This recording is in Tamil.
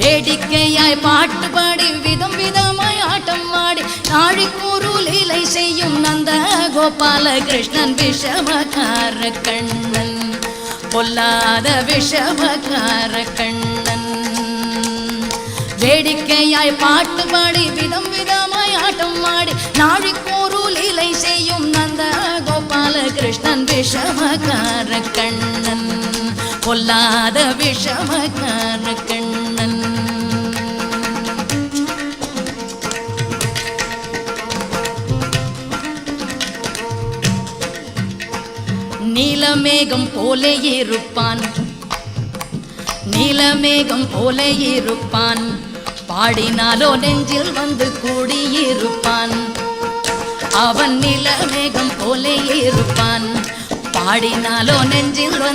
வேடிக்கையாய் பாட்டு பாடி விதம் விதமாய் ஆட்டம் ஆடி நாழிக்கூறு லீலை செய்யும் நந்த கோபால கிருஷ்ணன் விஷமகார கண்ணன் பொல்லாத விஷமகார கண்ணன். வேடிக்கையாய் பாட்டு பாடி விதம் விதமாய் ஆட்டம் ஆடி நாழிக்கூறு லீலை செய்யும் நந்த கோபால கிருஷ்ணன் விஷமகார கண்ணன் பொல்லாத விஷமகார நீலமேகம் போல இருப்பான். நீலமேகம் போல இருப்பான். பாடினாலோ நெஞ்சில் வந்து கூடியிருப்பான். அவன் நிலமேகம் போல இருப்பான். பாடினாலோ நெஞ்சில் வந்து